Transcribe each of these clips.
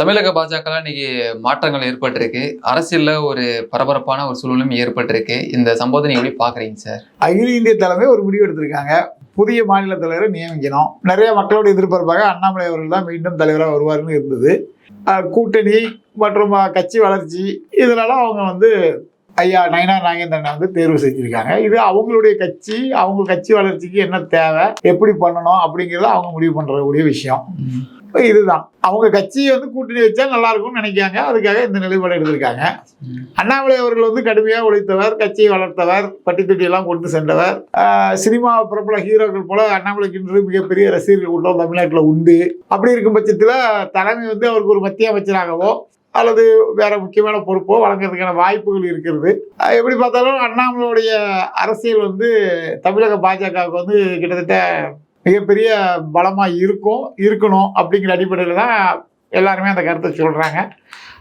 தமிழக பாஜக இன்னைக்கு மாற்றங்கள் ஏற்பட்டிருக்கு. அரசியல்ல ஒரு பரபரப்பான ஒரு சூழலும் ஏற்பட்டிருக்கு. இந்த சம்பவத்தை நீங்க எப்படி பாக்குறீங்க சார்? அகில இந்திய தலைமை ஒரு முடிவு எடுத்திருக்காங்க. புதிய மாநில தலைவரை நியமிக்கணும். நிறைய மக்களோட எதிர்பார்ப்பாக அண்ணாமலை அவர்கள் தான் மீண்டும் தலைவராக வருவார்னு இருந்தது. கூட்டணி மற்றும் கட்சி வளர்ச்சி இதனால அவங்க வந்து ஐயா நயனா நாகேந்திரனை வந்து தேர்வு செஞ்சுருக்காங்க. இது அவங்களுடைய கட்சி அவங்க கட்சி வளர்ச்சிக்கு என்ன தேவை எப்படி பண்ணணும் அப்படிங்கிறத அவங்க முடிவு பண்ணுறக்கூடிய விஷயம். இதுதான். அவங்க கட்சியை வந்து கூட்டணி வச்சா நல்லா இருக்கும்னு நினைக்காங்க அதுக்காக இந்த நிலைப்பாடு எடுத்திருக்காங்க. அண்ணாமலை அவர்கள் வந்து கடுமையாக உழைத்தவர் கட்சியை வளர்த்தவர் பட்டி தொட்டியெல்லாம் கொண்டு சென்றவர். சினிமா பிரபல ஹீரோக்கள் போல அண்ணாமலைக்கு இன்று மிகப்பெரிய ரசிகர்கள் கூட்டம் தமிழ்நாட்டில் உண்டு. அப்படி இருக்கும் பட்சத்தில் தலைமை வந்து அவருக்கு ஒரு மத்திய அமைச்சராகவோ அல்லது வேற முக்கியமான பொறுப்போ வழங்குறதுக்கான வாய்ப்புகள் இருக்கிறது. எப்படி பார்த்தாலும் அண்ணாமலையுடைய அரசியல் வந்து தமிழக பாஜகவுக்கு வந்து கிட்டத்தட்ட மிகப்பெரிய பலமாக இருக்கும் இருக்கணும் அப்படிங்கிற அடிப்படையில் தான் எல்லாருமே அந்த கருத்தை சொல்கிறாங்க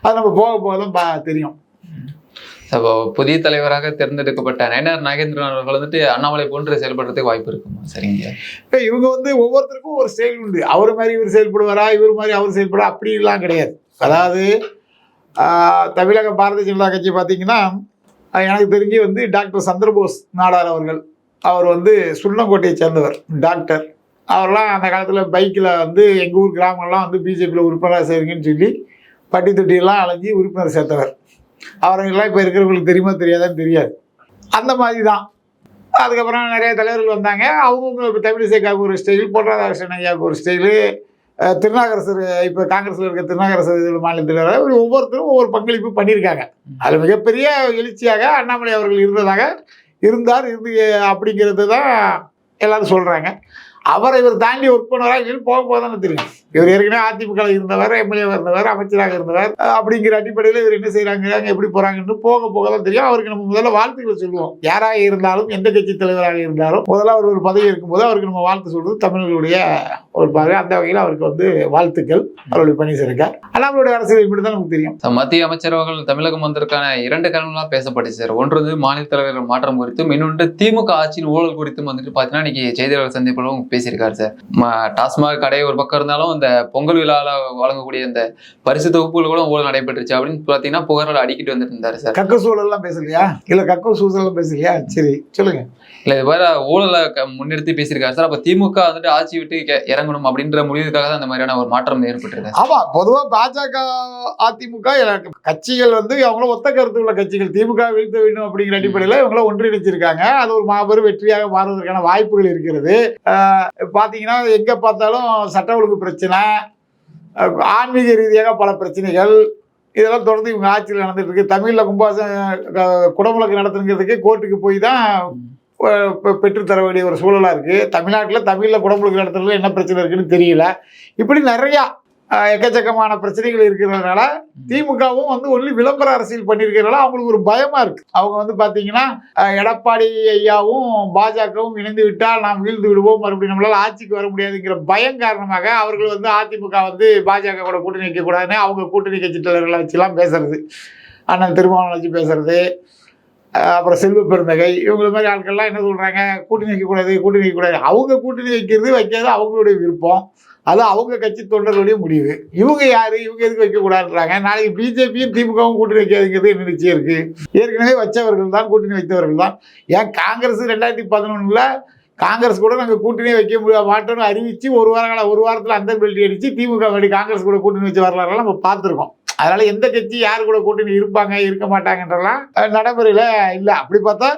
அது நம்ம போக போக தான் பா தெரியும். அப்போ புதிய தலைவராக தேர்ந்தெடுக்கப்பட்ட நயனார் நாகேந்திரன் அவர்கள் வந்துட்டு அண்ணாமலை போன்று செயல்படுறதுக்கு வாய்ப்பு இருக்குமா? சரிங்க இப்ப இவங்க வந்து ஒவ்வொருத்தருக்கும் ஒரு ஸ்டைல் உண்டு. அவர் மாதிரி இவர் செயல்படுவாரா இவர் மாதிரி அவர் செயல்படுவா அப்படிலாம் கிடையாது. அதாவது தமிழக பாரதிய ஜனதா கட்சி பார்த்தீங்கன்னா எனக்கு தெரிஞ்சு வந்து டாக்டர் சந்திரபோஸ் நாடார் அவர்கள். அவர் வந்து சுள்ளங்கோட்டையை சேர்ந்தவர் டாக்டர். அவர்லாம் அந்த காலத்தில் பைக்கில் வந்து எங்கள் ஊர் கிராமம்லாம் வந்து பிஜேபியில் உறுப்பினராக சேருங்கன்னு சொல்லி பட்டி தொட்டியெல்லாம் அலைஞ்சி உறுப்பினர் சேர்த்தவர். அவரெல்லாம் இப்போ இருக்கிறவங்களுக்கு தெரியுமா தெரியாதான்னு தெரியாது. அந்த மாதிரி தான் அதுக்கப்புறம் நிறைய தலைவர்கள் வந்தாங்க. அவங்கவுங்க இப்போ தமிழிசைக்காவுக்கு ஒரு ஸ்டைல் பொன்ராதாகிருஷ்ணன் ஐயாவுக்கு ஒரு ஸ்டைலு திருநாகரசர் இப்போ காங்கிரஸில் இருக்க திருநாகரசர் மாநில ஒவ்வொருத்தரும் ஒவ்வொரு பங்களிப்பு பண்ணியிருக்காங்க. அதில் மிகப்பெரிய எழுச்சியாக அண்ணாமலை அவர்கள் இருந்ததாக இருந்தார் இருந்து அப்படிங்கிறது தான் எல்லாரும் சொல்கிறாங்க அவரை இவர் தாண்டி ஒர்க் பண்ணுவாரா? இல்லைன்னு போக போக தெரியும். இவர் ஏற்கனவே அதிமுக இருந்தவர் எம்எல்ஏ இருந்தவர் அமைச்சராக இருந்தவர். அப்படிங்கிற அடிப்படையில் இவர் என்ன செய்கிறாங்க எப்படி போகிறாங்கன்னு போக போக தான் தெரியும். அவருக்கு நம்ம முதல்ல வாழ்த்துக்களை சொல்லுவோம். யாராக இருந்தாலும் எந்த கட்சி தலைவராக இருந்தாலும் முதல்ல அவர் ஒரு பதவி இருக்கும்போது அவருக்கு நம்ம வாழ்த்து சொல்றது தமிழர்களுடைய ஒரு பார்வை அந்த வகையில் அவருக்கு வந்து வாழ்த்துக்கள். அவருடைய பணி ஆனால் அவருடைய அரசியல் இப்படி தான் நமக்கு தெரியும். மத்திய அமைச்சரவர்கள் தமிழகம் வந்ததற்கான இரண்டு காரணங்களாக பேசப்பட்டுச்சு சார். ஒன்று மாநில தலைவர்கள் மாற்றம் குறித்தும் இன்னொன்று திமுக ஆட்சியின் ஊழல் குறித்தும் வந்துட்டு பார்த்தீங்கன்னா இன்னைக்கு செய்தியாளர் சந்திப்பில் பேசியிருக்காரு சார். ம- டாஸ்மாக் கடை ஒரு பக்கம் இருந்தாலும் இந்த பொங்கல் விழாவில் வழங்கக்கூடிய இந்த பரிசு தொகுப்புகள் கூட ஊழல் நடைபெற்றுச்சு அப்படின்னு பார்த்தீங்கன்னா புகார்கள் அடிக்கிட்டு வந்துட்டு இருந்தாரு சார். கக்க சூழல்லாம் பேசலையா? இல்லை கக்க சூழல்லாம் பேசலையா? சரி சொல்லுங்க. இல்ல இது வேற ஊழலை முன்னிறுத்தி பேசியிருக்காரு சார். அப்ப திமுக வந்துட்டு ஆட்சி விட்டு இறங்கணும் அப்படின்ற முடிவுக்காக தான் அந்த மாதிரியான ஒரு மாற்றம் ஏற்பட்டிருக்கு. ஆமா பொதுவா பாஜக அதிமுக கட்சிகள் வந்து அவங்களும் ஒத்த கருத்து உள்ள கட்சிகள். திமுக வீழ்த்த வேண்டும் அப்படிங்கிற அடிப்படையில் இவங்களும் ஒன்றிணைச்சிருக்காங்க. அது ஒரு மாபெரும் வெற்றியாக மாறுவதற்கான வாய்ப்புகள் இருக்கிறது. பார்த்தீங்கன்னா எங்கே பார்த்தாலும் சட்ட ஒழுங்கு பிரச்சனை ஆன்மீக ரீதியாக பல பிரச்சனைகள் இதெல்லாம் தொடர்ந்து இவங்க ஆட்சியில் நடந்துட்டு இருக்கு தமிழில் கும்பாசம் குடமுழக்கு நடத்துங்கிறதுக்கு கோர்ட்டுக்கு போய் தான் பெற்றுத்தர வேண்டிய ஒரு சூழலாக இருக்குது தமிழ்நாட்டில் தமிழில் குடமுழுக்கு நடத்துறதுல என்ன பிரச்சனை இருக்குன்னு தெரியல. இப்படி நிறையா எக்கச்சக்கமான பிரச்சனைகள் இருக்கிறதுனால திமுகவும் வந்து ஒன்லி விளம்பர அரசியல் பண்ணியிருக்கிறதுனால அவங்களுக்கு ஒரு பயமா இருக்கு. அவங்க வந்து பாத்தீங்கன்னா எடப்பாடி ஐயாவும் பாஜகவும் இணைந்து விட்டால் நாம் வீழ்ந்து விடுவோம் மறுபடியும் நம்மளால ஆட்சிக்கு வர முடியாதுங்கிற பயம் காரணமாக அவர்கள் வந்து அதிமுக வந்து பாஜக கூட கூட்டணி வைக்கக்கூடாதுன்னு அவங்க கூட்டணி கட்சி தலைவர்களை வச்சுலாம் பேசுறது. அண்ணன் திருமாவளவன் வச்சு பேசுறது. அப்புறம் செல்வ பெருந்தகை இவங்கள மாதிரி ஆட்கள்லாம் என்ன சொல்கிறாங்க கூட்டணி வைக்கக்கூடாது கூட்டணி வைக்கக்கூடாது அவங்க கூட்டணி வைக்கிறது வைக்காது அவங்களுடைய விருப்பம். அது அவங்க கட்சி தொண்டர்களுடைய முடிவு. இவங்க யாரு? இவங்க எதுக்கு வைக்கக்கூடாதுன்றாங்க நாளைக்கு பிஜேபியும் திமுகவும் கூட்டணி வைக்காதுங்கிறது என்ன நிச்சயம் இருக்குது ஏற்கனவே வச்சவர்கள் தான் கூட்டணி வைத்தவர்கள் தான். ஏன் காங்கிரஸ் ரெண்டாயிரத்தி பதினொன்றில் காங்கிரஸ் கூட நாங்கள் கூட்டணி வைக்க முடியாது மாட்டோம்னு அறிவித்து ஒரு வாரம் ஒரு வாரத்தில் அந்த பெல்ட்டி அடிச்சு திமுக வழி காங்கிரஸ் கூட கூட்டணி வச்சு வரலாறுலாம் நம்ம பார்த்துருக்கோம். அதனால எந்த கட்சி யார் கூட கூட்டணி இருப்பாங்க இருக்க மாட்டாங்கன்றலாம் நடைமுறையில் இல்லை. அப்படி பார்த்தா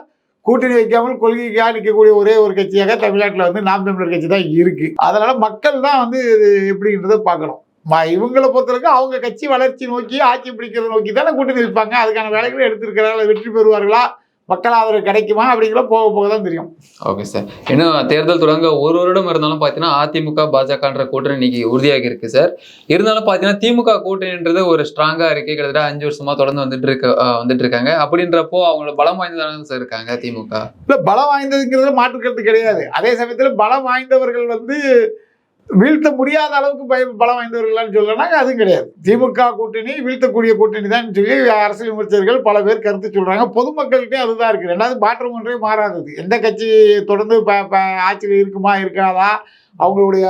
கூட்டணி வைக்காமல் கொள்கைக்காக நிற்கக்கூடிய ஒரே ஒரு கட்சியாக தமிழ்நாட்டில் வந்து நாம் தமிழர் கட்சி தான் இருக்குது அதனால் மக்கள் தான் வந்து இது எப்படின்றத பார்க்கணும். ம- இவங்களை பொறுத்தவரைக்கும் அவங்க கட்சி வளர்ச்சி நோக்கி ஆட்சி பிடிக்கிறத நோக்கி தானே கூட்டணி வைப்பாங்க. அதுக்கான வேலைகளை எடுத்திருக்கிறார்கள் வெற்றி பெறுவார்களா? மக்கள் ஆதரவு கிடைக்குமா? அப்படிங்கிற போக போக தான் தெரியும். ஓகே சார் இன்னும் தேர்தல் தொடங்க ஒரு வருடம் இருந்தாலும் பார்த்தீங்கன்னா அதிமுக பாஜகன்ற கூட்டணி இன்னைக்கு உறுதியாகி இருக்கு சார் இருந்தாலும் பார்த்தீங்கன்னா திமுக கூட்டணின்றது ஒரு ஸ்ட்ராங்கா இருக்கு. கிட்டத்தட்ட அஞ்சு வருஷமா தொடர்ந்து வந்துட்டு இருக்க வந்துட்டு இருக்காங்க. அப்படின்றப்போ அவங்களோட பலம் வாய்ந்ததான சார் இருக்காங்க திமுக? இல்லை பலம் வாய்ந்ததுங்கிறதுல மாற்றுக்கிறது கிடையாது. அதே சமயத்தில் பலம் வாய்ந்தவர்கள் வந்து வீழ்த்த முடியாத அளவுக்கு பய பலம் வாய்ந்தவர்களான்னு சொல்லனாங்க அதுவும் கிடையாது. திமுக கூட்டணி வீழ்த்தக்கூடிய கூட்டணி தான் சொல்லி அரசியல் விமர்சகர்கள் பல பேர் கருத்து சொல்கிறாங்க பொதுமக்கள்கிட்டே அதுதான் இருக்குது ரெண்டாவது மாற்றம் ஒன்றே மாறாதது. எந்த கட்சி தொடர்ந்து ப ப ஆட்சியில் இருக்குமா இருக்காதா? அவங்களுடைய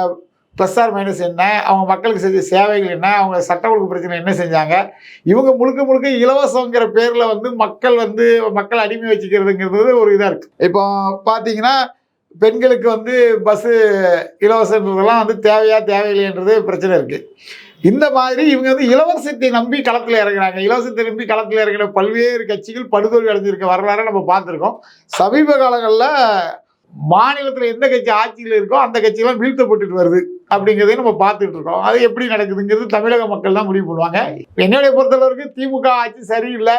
ப்ளஸ் ஆர் மைனஸ் என்ன? அவங்க மக்களுக்கு செஞ்ச சேவைகள் என்ன? அவங்க சட்ட ஒழுங்கு பிரச்சனை என்ன செஞ்சாங்க? இவங்க முழுக்க முழுக்க இலவசங்கிற பேரில் வந்து மக்கள் வந்து மக்கள் அடிமை வச்சுக்கிறதுங்கிறது ஒரு இதாக இருக்குது இப்போ பார்த்தீங்கன்னா பெண்களுக்கு வந்து பஸ்ஸு இலவசன்றதெல்லாம் வந்து தேவையா தேவையில்லைன்றது பிரச்சனை இருக்குது இந்த மாதிரி இவங்க வந்து இலவசத்தை நம்பி களத்தில் இறங்குறாங்க. இலவசத்தை நம்பி களத்தில் இறங்கின பல்வேறு கட்சிகள் படுதோல்வி அடைஞ்சிருக்க வரலாறை நம்ம பார்த்துருக்கோம். சமீப காலங்களில் மாநிலத்தில் எந்த கட்சி ஆட்சியில் இருக்கோ அந்த கட்சியெல்லாம் வீழ்த்தப்பட்டுட்டு வருது அப்படிங்கிறதையும் நம்ம பார்த்துட்டு இருக்கோம். அது எப்படி நடக்குதுங்கிறது தமிழக மக்கள் தான் முடிவு பண்ணுவாங்க. என்னுடைய பொறுத்தளவுக்கு திமுக ஆட்சி சரியில்லை.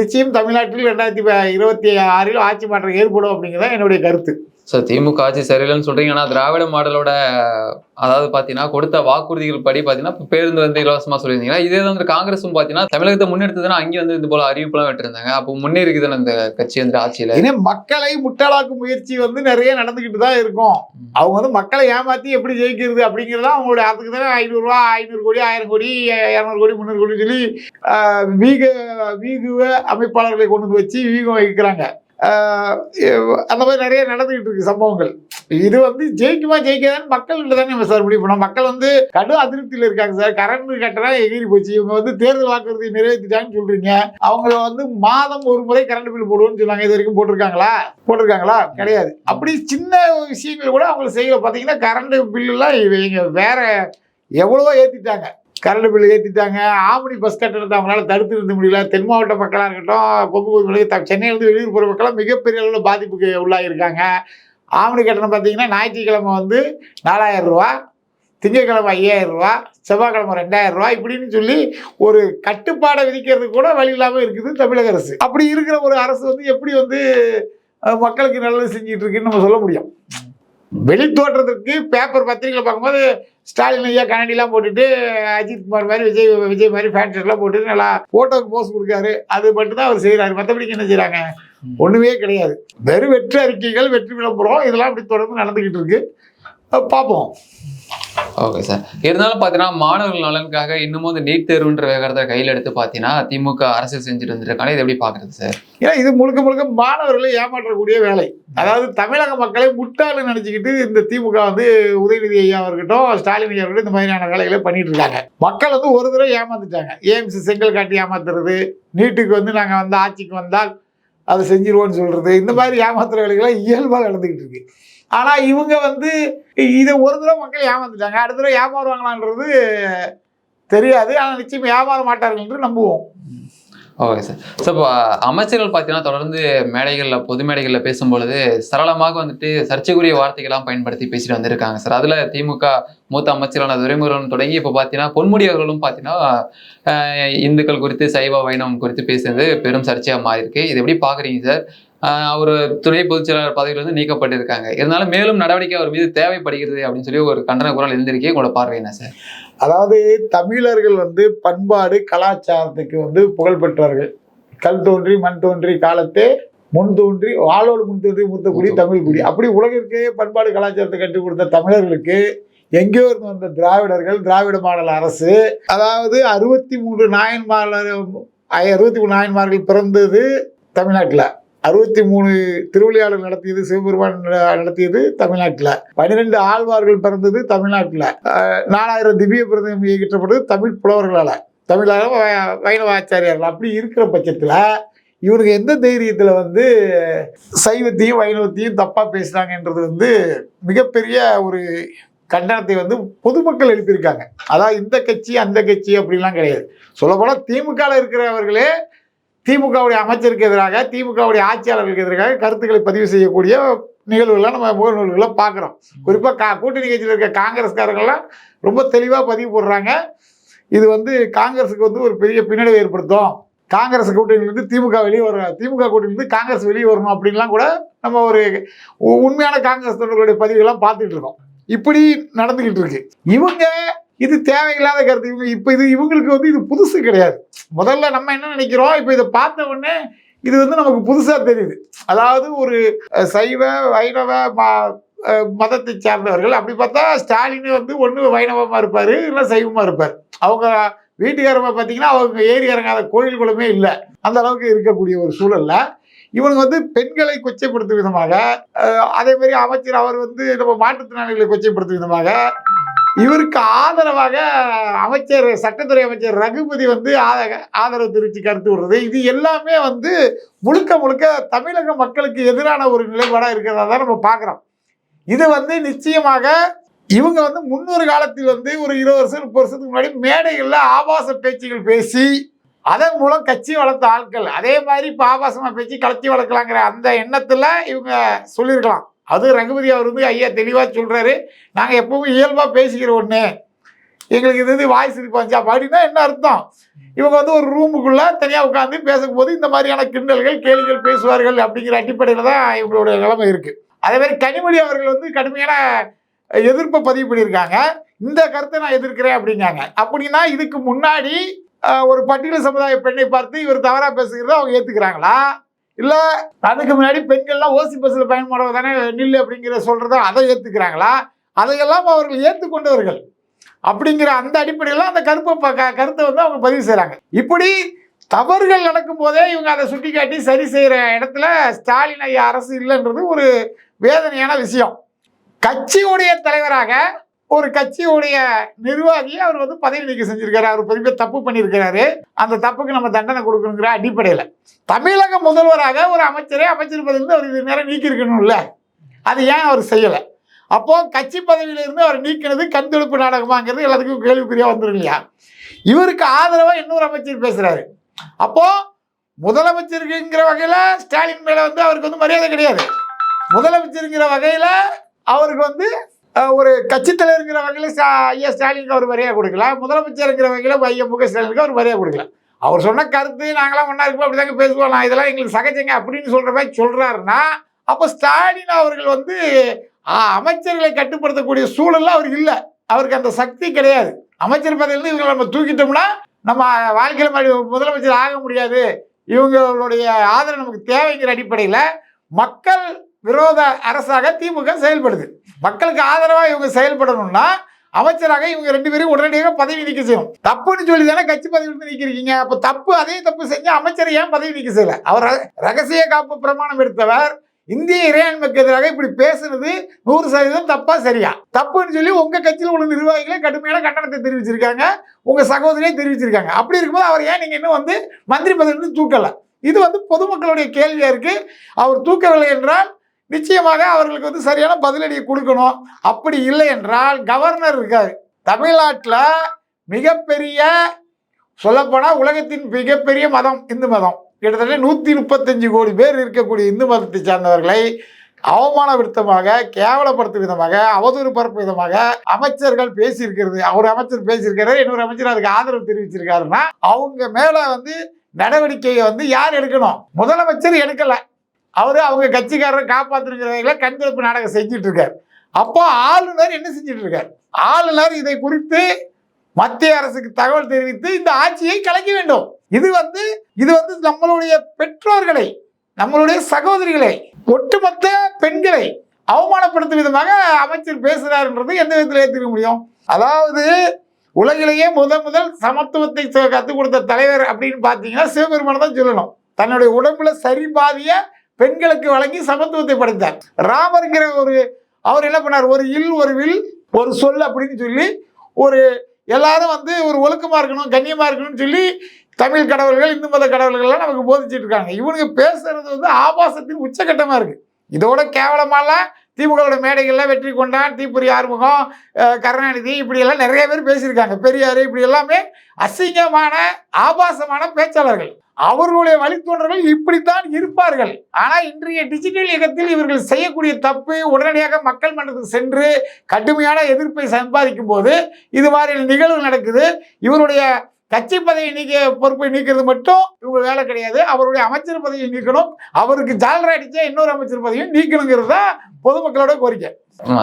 நிச்சயம் தமிழ்நாட்டில் ரெண்டாயிரத்தி இருபத்தி ஆறில் ஆட்சி மாற்றம் ஏற்படும் அப்படிங்கிறதான் என்னுடைய கருத்து. ஸோ திமுக ஆட்சி சரியில்லைன்னு சொல்றீங்க. ஆனா திராவிட மாடலோட அதாவது பாத்தீங்கன்னா கொடுத்த வாக்குறுதிகள் படி பாத்தீங்கன்னா இப்ப பேருந்து வந்து இலவசமா சொல்லியிருந்தீங்க இதே தான் வந்து காங்கிரஸும் பாத்தீங்கன்னா தமிழகத்தை முன்னெடுத்ததுன்னா அங்கேயும் வந்து இது போல அறிவிப்புலாம் விட்டுருந்தாங்க. அப்போ முன்னேறிக்கு தானே இந்த கட்சி வந்து ஆட்சியில. ஏன்னா மக்களை முட்டாளாக்கும் முயற்சி வந்து நிறைய நடந்துக்கிட்டு தான் இருக்கும். அவங்க வந்து மக்களை ஏமாத்தி எப்படி ஜெயிக்கிறது அப்படிங்கிறது அவங்களுடைய அதுக்கு தானே ஐநூறுரூவா ஐநூறு கோடி ஆயிரம் கோடி இரநூறு கோடி முந்நூறு கோடி சொல்லி வீக வீகுவ அமைப்பாளர்களை கொண்டு வந்து வச்சு வீகம் வைக்கிறாங்க அந்த மாதிரி நிறைய நடந்துகிட்டு இருக்கு சம்பவங்கள். இது வந்து ஜெயிக்குமா ஜெயிக்காதான்னு மக்கள்கிட்ட தானே நம்ம சார் முடிவு பண்ணோம். மக்கள் வந்து கடும் அதிருப்தியில் இருக்காங்க சார். கரண்ட் கட்டணம் எகிரி போச்சு. இவங்க வந்து தேர்தல் வாக்குறுதி நிறைவேற்றிட்டாங்கன்னு சொல்றீங்க. அவங்கள வந்து மாதம் ஒரு முறை கரண்ட் பில் போடுவோம்னு சொன்னாங்க. இது வரைக்கும் போட்டிருக்காங்களா? போட்டிருக்காங்களா? கிடையாது. அப்படி சின்ன விஷயங்கள் கூட அவங்க செய்யல. பார்த்தீங்கன்னா கரண்ட் பில்லுலாம் இவங்க வேற எவ்வளவோ ஏற்றிட்டாங்க கரண்ட் பில் ஏற்றிட்டாங்க ஆவணி பஸ் கட்டணத்தை அவங்களால தடுத்து நிறுத்த முடியல. தென் மாவட்ட மக்களாக இருக்கட்டும் பகுதியில் சென்னையிலேருந்து வெளியூர் போகிற மக்களாம் மிகப்பெரிய அளவில் பாதிப்புக்கு உள்ளாகிருக்காங்க ஆவணி கட்டணம் பார்த்தீங்கன்னா ஞாயிற்றுக்கிழமை வந்து திங்கட்கிழமை ஐயாயிரம் ரூபா செவ்வாய்க்கிழமை ரெண்டாயிரம் ரூபா இப்படின்னு சொல்லி ஒரு கட்டுப்பாடை விதிக்கிறதுக்கு கூட வழி இல்லாமல் இருக்குது தமிழக அரசு. அப்படி இருக்கிற ஒரு அரசு வந்து எப்படி வந்து மக்களுக்கு நல்லது செஞ்சுட்டு இருக்குன்னு நம்ம சொல்ல முடியும். வெளி தோற்றத்திற்கு பேப்பர் பத்திரிகையில் பார்க்கும்போது ஸ்டாலின் ஐயா கண்ணாடிலாம் போட்டுட்டு அஜித் குமார் மாதிரி விஜய் விஜய் மாதிரி ஃபேன் ஷர்ட்லாம் போட்டு நல்லா ஃபோட்டோக்கு போஸ் கொடுக்காரு. அது மட்டும் தான் அவர் செய்கிறாரு மற்றபடிக்கு என்ன செய்கிறாங்க ஒன்றுமே கிடையாது. வெறும் வெற்றி அறிக்கைகள் வெற்றி விளம்பரம் இதெல்லாம் அப்படி தொடர்ந்து நடந்துக்கிட்டு இருக்கு. பார்ப்போம். ஓகே சார் இருந்தாலும் பார்த்தீங்கன்னா மாணவர்கள் நலனுக்காக இன்னமும் வந்து நீட் தேர்வுன்ற விவகாரத்தை கையில் எடுத்து பார்த்தீங்கன்னா திமுக அரசியல் செஞ்சுட்டு வந்திருக்காங்க. இதை எப்படி பார்க்குறது சார் ஏன்னா இது முழுக்க முழுக்க மாணவர்களை ஏமாற்றக்கூடிய வேலை. அதாவது தமிழக மக்களை முட்டாளு நினச்சிக்கிட்டு இந்த திமுக வந்து உதயநிதி ஐயா இருக்கட்டும் ஸ்டாலின் ஐயா இருக்கட்டும் இந்த மாதிரியான வேலைகளை பண்ணிட்டு இருக்காங்க. மக்கள் வந்து ஒரு தடவை ஏமாந்துட்டாங்க ஏஎம்சி செங்கல் காட்டி ஏமாத்துறது நீட்டுக்கு வந்து நாங்கள் வந்து ஆட்சிக்கு வந்தால் அதை செஞ்சிருவோம்னு சொல்கிறது இந்த மாதிரி ஏமாத்துற வேலைகள்லாம் இயல்பாக நடந்துக்கிட்டு இருக்கு. ஆனால் இவங்க வந்து இதை ஒரு தடவை மக்கள் ஏமாந்துட்டாங்க. அடுத்த தடவை ஏமாறுவாங்களான்றது தெரியாது. ஆனால் நிச்சயம் ஏமாற மாட்டார்கள் என்று நம்புவோம். Okay sir. ஸோ இப்போ அமைச்சர்கள் பார்த்தீங்கன்னா தொடர்ந்து மேடைகளில் பொது மேடைகளில் பேசும்பொழுது சரளமாக வந்துட்டு சர்ச்சைக்குரிய வார்த்தைகள்லாம் பயன்படுத்தி பேசிட்டு வந்திருக்காங்க சார். அதில் திமுக மூத்த அமைச்சரான துரைமுருகன் தொடங்கி இப்போ பார்த்தீங்கன்னா பொன்முடி அவர்களும் பார்த்தீங்கன்னா இந்துக்கள் குறித்து சைவ வைணவம் குறித்து பேசுறது பெரும் சர்ச்சையாக மாறியிருக்கு. இது எப்படி பார்க்குறீங்க சார்? அவர் துணை பொதுச் செயலாளர் பதவியிலிருந்து நீக்கப்பட்டிருக்காங்க. இருந்தாலும் மேலும் நடவடிக்கை அவர் மீது தேவைப்படுகிறது அப்படின்னு சொல்லி ஒரு கண்டன குரல் எழுந்திருக்கே உங்களோட பார்வை என்ன சார்? அதாவது தமிழர்கள் வந்து பண்பாடு கலாச்சாரத்துக்கு வந்து புகழ் பெற்றவர்கள். கல் தோன்றி மண் தோன்றி காலத்தே முன் தோன்றி வாளோடு முன் தோன்றி மூத்த குடி தமிழ் குடி. அப்படி உலகிற்கே பண்பாடு கலாச்சாரத்தை கற்றுக் கொடுத்த தமிழர்களுக்கு எங்கேயோ இருந்து வந்த திராவிடர்கள் திராவிட மாடல் அரசு அதாவது அறுபத்தி மூன்று நாயன்மார்கள் அறுபத்தி மூணு நாயன்மார்கள் பிறந்தது தமிழ்நாட்டில். அறுபத்தி மூணு திருவிளையாடல் நடத்தியது சிவபெருமான் நடத்தியது தமிழ்நாட்டில். பன்னிரெண்டு ஆழ்வார்கள் பிறந்தது தமிழ்நாட்டில். நாலாயிரம் திவ்ய பிரதம் இயற்றப்பட்டது தமிழ் புலவர்களால். தமிழாக வ- வைணவ ஆச்சாரியார்கள். அப்படி இருக்கிற பட்சத்தில் இவனுக்கு எந்த தைரியத்தில் வந்து சைவத்தையும் வைணவத்தையும் தப்பாக பேசுகிறாங்கன்றது வந்து மிகப்பெரிய ஒரு கண்டனத்தை வந்து பொதுமக்கள் எழுப்பியிருக்காங்க. அதாவது இந்த கட்சி அந்த கட்சி அப்படிலாம் கிடையாது. சொல்லப்போனால் திமுகவில் இருக்கிறவர்களே திமுகவுடைய அமைச்சருக்கு எதிராக திமுகவுடைய ஆட்சியாளர்களுக்கு எதிராக கருத்துக்களை பதிவு செய்யக்கூடிய நிகழ்வுகள்லாம் நம்ம முகநூல்களை பார்க்குறோம். குறிப்பாக கா கூட்டணி கட்சியில் இருக்க காங்கிரஸ்காரர்கள்லாம் ரொம்ப தெளிவாக பதிவு போடுறாங்க. இது வந்து காங்கிரஸுக்கு வந்து ஒரு பெரிய பின்னடைவை ஏற்படுத்தும். காங்கிரஸ் கூட்டணியிலிருந்து திமுக வெளியே வரும் திமுக கூட்டணியிலிருந்து காங்கிரஸ் வெளியே வரணும் அப்படின்லாம் கூட நம்ம ஒரு உண்மையான காங்கிரஸ் தொண்டர்களுடைய பதிவுகள்லாம் பார்த்துட்டு இருக்கோம். இப்படி நடந்துக்கிட்டு இருக்கு. இவங்க இது தேவையில்லாத கருத்து. இவங்க இப்போ இது இவங்களுக்கு வந்து இது புதுசு கிடையாது. முதல்ல நம்ம என்ன நினைக்கிறோம்? இப்போ இதை பார்த்த உடனே இது வந்து நமக்கு புதுசாக தெரியுது. அதாவது ஒரு சைவ வைணவ ம- மதத்தை சார்ந்தவர்கள் அப்படி பார்த்தா ஸ்டாலின் வந்து ஒன்று வைணவமாக இருப்பார் இல்லை சைவமாக இருப்பார். அவங்க வீட்டுக்காரமா பார்த்தீங்கன்னா அவங்க ஏறி இறங்காத கோயில் குளமே இல்லை. அந்த அளவுக்கு இருக்கக்கூடிய ஒரு சூழல்ல இவனுங்க வந்து பெண்களை கொச்சைப்படுத்தும் விதமாக அதே மாதிரி அமைச்சர் அவர் வந்து நம்ம மாற்றுத்திறனாளிகளை கொச்சைப்படுத்தும் விதமாக இவருக்கு ஆதரவாக அமைச்சர் சட்டத்துறை அமைச்சர் ரகுபதி வந்து ஆதரவு தெரிவித்து கருத்து விடுறது. இது எல்லாமே வந்து முழுக்க முழுக்க தமிழக மக்களுக்கு எதிரான ஒரு நிலைப்பாடாக இருக்கிறதா தான் நம்ம பார்க்குறோம். இது வந்து நிச்சயமாக இவங்க வந்து முன்னொரு காலத்தில் வந்து ஒரு இருபது வருஷம் முப்பது வருஷத்துக்கு முன்னாடி மேடைகளில் ஆபாச பேச்சுகள் பேசி அதன் மூலம் கட்சி வளர்த்த ஆட்கள். அதே மாதிரி இப்போ ஆபாசமாக பேச்சு கட்சி வளர்க்கலாங்கிற அந்த எண்ணத்தில் இவங்க சொல்லியிருக்கலாம். அது ரகுபதி அவர் வந்து ஐயா தெளிவாக சொல்கிறாரு நாங்கள் எப்பவும் இயல்பாக பேசிக்கிற ஒன்று எங்களுக்கு இது இது வாய் சிரிப்பு அப்படின்னா என்ன அர்த்தம்? இவங்க வந்து ஒரு ரூமுக்குள்ளே தனியாக உட்காந்து பேசும்போது இந்த மாதிரியான கிண்டல்கள் கேள்விகள் பேசுவார்கள் அப்படிங்கிற அடிப்படையில் தான் இவங்களுடைய நிலைமை இருக்குது அதே மாதிரி கனிமொழி அவர்கள் வந்து கடுமையான எதிர்ப்பை பதிவு பண்ணியிருக்காங்க. இந்த கருத்தை நான் எதிர்க்கிறேன் அப்படிங்காங்க அப்படின்னா இதுக்கு முன்னாடி ஒரு பட்டியல் சமுதாய பெண்ணை பார்த்து இவர் தவறாக பேசுகிறத அவங்க ஏற்றுக்கிறாங்களா இல்லை அதுக்கு முன்னாடி பெண்கள்லாம் ஓசி பஸ்ஸில் பயன்படுவது தானே நில்லு அப்படிங்கிற சொல்கிறத அதை ஏற்றுக்கிறாங்களா அதையெல்லாம் அவர்கள் ஏற்றுக்கொண்டவர்கள் அப்படிங்கிற அந்த அடிப்படையில் அந்த கருப்பை க- கருத்தை வந்து அவங்க பதிவு செய்கிறாங்க இப்படி தவறுகள் நடக்கும் போதே இவங்க அதை சுட்டிக்காட்டி சரி செய்கிற இடத்துல ஸ்டாலின் ஐயா அரசு இல்லைன்றது ஒரு வேதனையான விஷயம். கட்சியுடைய தலைவராக ஒரு கட்சியுடைய நிர்வாகி அவர் வந்து பதவி நீக்கம் செஞ்சிருக்காரு. அவர் பெரிய தப்பு பண்ணியிருக்கிறாரு. அந்த தப்புக்கு நம்ம தண்டனை கொடுக்கணுங்கிற அடிப்படையில். தமிழக முதல்வராக ஒரு அமைச்சரே அமைச்சர் பதவியிலிருந்து அவர் இது நேரம் நீக்கியிருக்கணும்ல. அது ஏன் அவர் செய்யலை? அப்போ கட்சி பதவியிலிருந்து அவர் நீக்கினது கண்துடுப்பு நாடகமாங்கிறது எல்லாத்துக்கும் கேள்விக்குறியாக வந்துடும் இல்லையா? இவருக்கு ஆதரவாக இன்னொரு அமைச்சர் பேசுறாரு. அப்போ முதலமைச்சருக்குங்கிற வகையில் ஸ்டாலின் மேலே வந்து அவருக்கு வந்து மரியாதை கிடையாது. முதலமைச்சருங்கிற வகையில் அவருக்கு வந்து ஒரு கட்சி தலைவருங்கிற ஐயா ஸ்டாலினுக்கு அவர் மரியாதை கொடுக்கலாம். முதலமைச்சருங்கிற வகையில ஐயா முக ஸ்டாலினுக்கு அவர் மரியாதை கொடுக்கலாம். அவர் சொன்ன கருத்து நாங்களாம் ஒன்றா இருப்போம் அப்படிதாங்க பேசுவோம். நான் இதெல்லாம் எங்களுக்கு சகஜங்க அப்படின்னு சொல்கிற மாதிரி சொல்கிறாருன்னா அப்போ ஸ்டாலின் அவர்கள் வந்து அமைச்சர்களை கட்டுப்படுத்தக்கூடிய சூழல்ல அவர் இல்லை. அவருக்கு அந்த சக்தி கிடையாது. அமைச்சர் பதவியிலிருந்து இவங்களை நம்ம தூக்கிட்டோம்னா நம்ம வாழ்க்கையில் மாதிரி முதலமைச்சர் ஆக முடியாது. இவங்களுடைய ஆதரவு நமக்கு தேவைங்கிற அடிப்படையில் மக்கள் விரோத அரசாக திமுக செயல்படுது. மக்களுக்கு ஆதரவாக இவங்க செயல்படணும்னா அமைச்சராக இவங்க ரெண்டு பேரும் உடனடியாக பதவி நீக்க செய்யணும். தப்புன்னு சொல்லி தானே கட்சி பதவி எடுத்து நீக்கிருக்கீங்க. அப்போ தப்பு அதே தப்பு செஞ்சு அமைச்சர் ஏன் பதவி நீக்க செய்யல? அவர் ரகசிய காப்பு பிரமாணம் எடுத்தவர். இந்திய இறையாண்மைக்கு எதிராக இப்படி பேசுனது நூறு சதவீதம் தப்பா சரியா? தப்புன்னு சொல்லி உங்க கட்சியில் உள்ள நிர்வாகிகளே கடுமையான கண்டனத்தை தெரிவிச்சிருக்காங்க. உங்க சகோதரியே தெரிவிச்சிருக்காங்க. அப்படி இருக்கும்போது அவர் ஏன் நீங்க இன்னும் வந்து மந்திரி பதவி தூக்கல? இது வந்து பொதுமக்களுடைய கேள்வியா இருக்கு. அவர் தூக்கவில்லை என்றால் நிச்சயமாக அவர்களுக்கு வந்து சரியான பதிலடியை கொடுக்கணும். அப்படி இல்லை என்றால் கவர்னர் இருக்கார். தமிழ்நாட்டில் மிகப்பெரிய சொல்லப்போனால் உலகத்தின் மிகப்பெரிய மதம் இந்து மதம். கிட்டத்தட்ட நூற்றி முப்பத்தஞ்சு கோடி பேர் இருக்கக்கூடிய இந்து மதத்தை சார்ந்தவர்களை அவமான விருத்தமாக கேவலப்படுத்தும் விதமாக அவதூறு பரப்பு விதமாக அமைச்சர்கள் பேசியிருக்கிறது. அவர் அமைச்சர் பேசியிருக்கிறார் இன்னொரு அமைச்சர் அதுக்கு ஆதரவு தெரிவிச்சிருக்காருன்னா அவங்க மேலே வந்து நடவடிக்கையை வந்து யார் எடுக்கணும்? முதலமைச்சர் எடுக்கலை. அவர் அவங்க கட்சிக்காரரை காப்பாற்றுங்கிறவங்கள கண்திறப்பு நாடகம் செஞ்சுட்டு இருக்கார் அப்போ ஆளுநர் என்ன செஞ்சுட்டு இருக்கார் ஆளுநர் இதை குறித்து மத்திய அரசுக்கு தகவல் தெரிவித்து இந்த ஆட்சியை கலைக்க வேண்டும். இது வந்து இது வந்து நம்மளுடைய பெற்றோர்களை நம்மளுடைய சகோதரிகளை ஒட்டுமொத்த பெண்களை அவமானப்படுத்தும் விதமாக அமைச்சர் பேசுகிறார்ன்றது எந்த விதத்தில் ஏற்றுக்க முடியும்? அதாவது உலகிலேயே முதல் முதல் சமத்துவத்தை கற்றுக் கொடுத்த தலைவர் அப்படின்னு பார்த்தீங்கன்னா சிவபெருமான் தான் சொல்லணும். தன்னுடைய உடம்புல சரி பாதிய பெண்களுக்கு வழங்கி சமத்துவத்தை படைத்தார். ராமருங்கிற ஒரு அவர் என்ன பண்ணார்? ஒரு இல் ஒரு வில் ஒரு சொல் அப்படின்னு சொல்லி ஒரு எல்லாரும் வந்து ஒரு ஒழுக்கமாக இருக்கணும் கண்ணியமாக இருக்கணும்னு சொல்லி தமிழ் கடவுள்கள் இந்து மத கடவுள்கள்லாம் நமக்கு போதிச்சுட்டு இருக்காங்க. இவனுங்க பேசுறது வந்து ஆபாசத்தின் உச்சகட்டமாக இருக்கு. இதோட கேவலமாலாம் திமுகவோட மேடைகள்லாம் வெற்றி கொண்டான் தீப்புரி ஆறுமுகம் கருணாநிதி இப்படியெல்லாம் நிறைய பேர் பேசியிருக்காங்க. பெரியார் இப்படி எல்லாமே அசிங்கமான ஆபாசமான பேச்சாளர்கள். அவர்களுடைய வழித்தோன்றர்கள் இப்படித்தான் இருப்பார்கள். ஆனால் இன்றைய டிஜிட்டல் யுகத்தில் இவர்கள் செய்யக்கூடிய தப்பு உடனடியாக மக்கள் மன்றத்துக்கு சென்று கடுமையான எதிர்ப்பை சம்பாதிக்கும் போது இது மாதிரி நிகழ்வு நடக்குது. இவருடைய கட்சி பதவி நீக்க பொறுப்பை நீக்கிறது மட்டும் இவங்க வேலை கிடையாது. அவருடைய அமைச்சர் பதவியை நீக்கணும். அவருக்கு ஜாலரா அடித்தா இன்னொரு அமைச்சர் பதவியும் நீக்கணுங்கிறது தான் பொதுமக்களோட கோரிக்கை.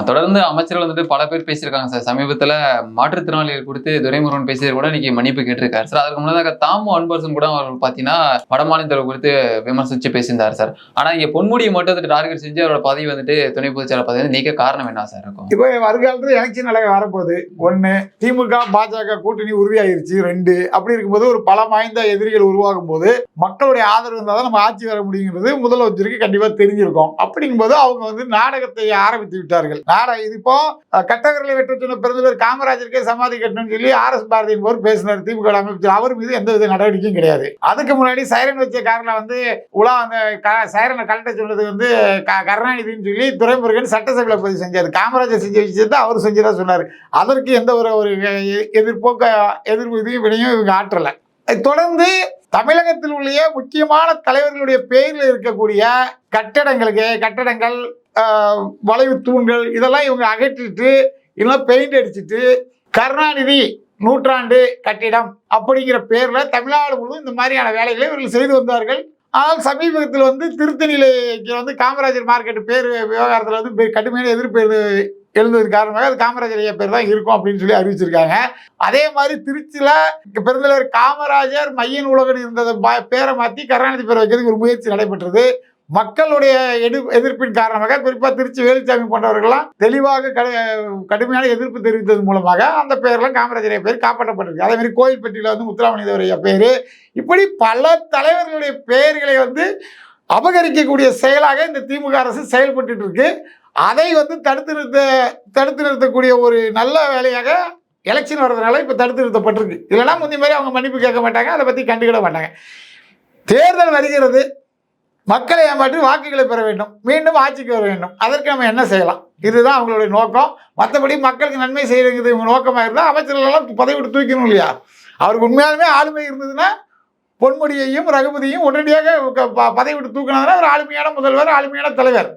தொடர்ந்து அமைச்சர்கள் வந்துட்டு பல பேர் பேசியிருக்காங்க சார். சமீபத்தில் மாற்றுத்திறனாளிகள் குறித்து துரைமுருகன் பேசியது கூட இன்னைக்கு மன்னிப்பு கேட்டிருக்காரு. சார் அதுக்கு முன்னதாக தாமு அன்பரசன் கூட அவர்கள் பார்த்தீங்கன்னா வடமாநிலத்தில் குறித்து விமர்சித்து பேசியிருந்தார் சார். ஆனால் இங்கே பொன்முடியை மட்டும் வந்துட்டு டார்கெட் செஞ்சு அவரோட பதவி வந்துட்டு துணை பொதுச்செயலாளர் பதவி வந்து நீக்க காரணம் என்ன சார் இருக்கும்? இப்போ வருங்காலத்தில் எலெக்ஷன் நிலை வரப்போகுது. ஒன்று திமுக பாஜக கூட்டணி உறுதியாயிருச்சு. ரெண்டு அப்படி இருக்கும்போது ஒரு பலம் வாய்ந்த எதிரிகள் உருவாகும் போது மக்களுடைய ஆதரவு இருந்தால் தான் நம்ம ஆட்சி வர முடியுங்கிறது முதலமைச்சருக்கு கண்டிப்பாக தெரிஞ்சிருக்கும். அப்படிங்கும்போது அவங்க வந்து நாடகத்தை ஆரம்பித்து விட்டார்கள். அவர்கள் நாடா இப்போ அஹ், வெற்றி சொன்ன பெருந்தலைவர் காமராஜருக்கே சமாதி கட்டணும்னு சொல்லி ஆர் எஸ் பாரதி என்பவர் பேசினார் திமுக அமைச்சர். அவர் மீது எந்த வித நடவடிக்கையும் கிடையாது. அதுக்கு முன்னாடி சைரன் வச்ச காரில் வந்து உலா அந்த க- சைரனை கலட்ட சொன்னது வந்து க- கருணாநிதினு சொல்லி துரைமுருகன் சட்டசபையில் பதிவு செஞ்சார். காமராஜர் செஞ்ச விஷயத்தை அவர் செஞ்சதா சொன்னார். அதற்கு எந்த ஒரு ஒரு எதிர்போக்க எதிர்ப்போ எதிர்ப்பு இதையும் வினையும் இவங்க ஆற்றலை. தொடர்ந்து தமிழகத்தில் உள்ள முக்கியமான தலைவர்களுடைய பெயரில் இருக்கக்கூடிய கட்டடங்களுக்கு கட்டடங்கள் வளைவு தூண்கள் இதெல்லாம் இவங்க அகற்றிட்டு இதெல்லாம் பெயிண்ட் அடிச்சிட்டு கருணாநிதி நூற்றாண்டு கட்டிடம் அப்படிங்கிற பேரில் தமிழ்நாடு முழுவதும் இந்த மாதிரியான வேலைகளை இவர்கள் செய்து வந்தார்கள். ஆனால் சமீபத்தில் வந்து திருத்தணிலைக்கு வந்து காமராஜர் மார்க்கெட் பேர் விவகாரத்தில் வந்து கடுமையான எதிர்ப்பு எழுந்தது காரணமாக அது காமராஜர் ஐயா பேர் தான் இருக்கும் அப்படின்னு சொல்லி அறிவிச்சிருக்காங்க. அதே மாதிரி திருச்சியில் பெருந்தலைவர் காமராஜர் மைய நூலகன் இருந்ததை பேரை மாற்றி கருணாநிதி பேரை வைக்கிறதுக்கு ஒரு முயற்சி நடைபெற்றது. மக்களுடைய எடு எதிர்ப்பின் காரணமாக குறிப்பாக திருச்சி வேலுச்சாமி போன்றவர்கள்லாம் தெளிவாக கடு கடுமையான எதிர்ப்பு தெரிவித்தது மூலமாக அந்த பெயர்லாம் காமராஜர் பேர் காப்பாற்றப்பட்டிருக்கு. அதே மாதிரி கோயில்பட்டியில் வந்து முத்துராமலிங்கவர் பேர். இப்படி பல தலைவர்களுடைய பெயர்களை வந்து அபகரிக்கக்கூடிய செயலாக இந்த திமுக அரசு செயல்பட்டு இருக்கு அதை வந்து தடுத்து நிறுத்த தடுத்து நிறுத்தக்கூடிய ஒரு நல்ல வேலையாக எலெக்ஷன் வர்றதுனால இப்போ தடுத்து நிறுத்தப்பட்டிருக்கு. இல்லைன்னா முந்தி மாதிரி அவங்க மன்னிப்பு கேட்க மாட்டாங்க அதை பற்றி கண்டுக்கிட மாட்டாங்க. தேர்தல் வருகிறது. மக்களை ஏமாற்றி வாக்குகளை பெற வேண்டும். மீண்டும் ஆட்சிக்கு வர வேண்டும். அதற்கு நம்ம என்ன செய்யலாம்? இதுதான் அவங்களுடைய நோக்கம். மற்றபடி மக்களுக்கு நன்மை செய்யறது இவங்க நோக்கமாக இருந்தால் அமைச்சர்களெல்லாம் பதவி விட்டு தூக்கணும் இல்லையா? அவருக்கு உண்மையாலுமே ஆளுமை இருந்ததுன்னா பொன்முடியையும் ரகுபதியும் உடனடியாக ப- பதவி விட்டு தூக்கினதுனா ஒரு ஆளுமையான முதல்வர் ஆளுமையான தலைவர்.